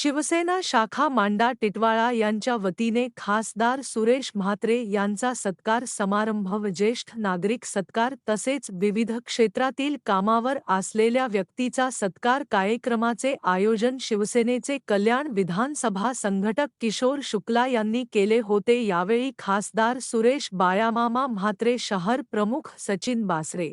शिवसेना शाखा मांडा टिटवाळा यांच्या वतीने खासदार सुरेश म्हात्रे यांचा सत्कार समारंभ ज्येष्ठ नागरिक सत्कार तसेच विविध क्षेत्रातील कामावर असलेल्या व्यक्तीचा सत्कार कार्यक्रमाचे आयोजन शिवसेनेचे कल्याण विधानसभा संघटक किशोर शुक्ला यांनी केले होते. यावेळी खासदार सुरेश बाळामामा म्हात्रे शहर प्रमुख सचिन बासरे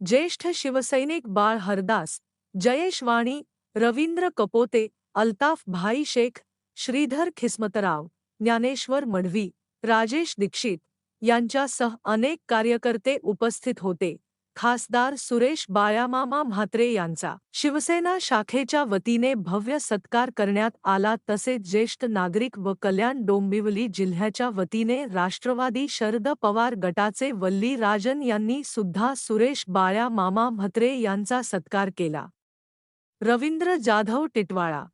ज्येष्ठ शिवसैनिक बाळ हरदास जयेश वाणी रवींद्र कपोते अल्ताफ भाई शेख श्रीधर खिस्मतराव ज्ञानेश्वर मढवी राजेश दीक्षित यांच्यासह अनेक कार्यकर्ते उपस्थित होते. खासदार सुरेश बाळामामा म्हात्रे यांचा शिवसेना शाखेच्या वतीने भव्य सत्कार करण्यात आला तसेच ज्येष्ठ नागरिक व कल्याण डोंबिवली जिल्ह्याच्या वतीने राष्ट्रवादी शरद पवार गटाचे वल्ली राजन यांनी सुद्धा सुरेश बाळामामा म्हात्रे यांचा सत्कार केला. रवींद्र जाधव टिटवाळा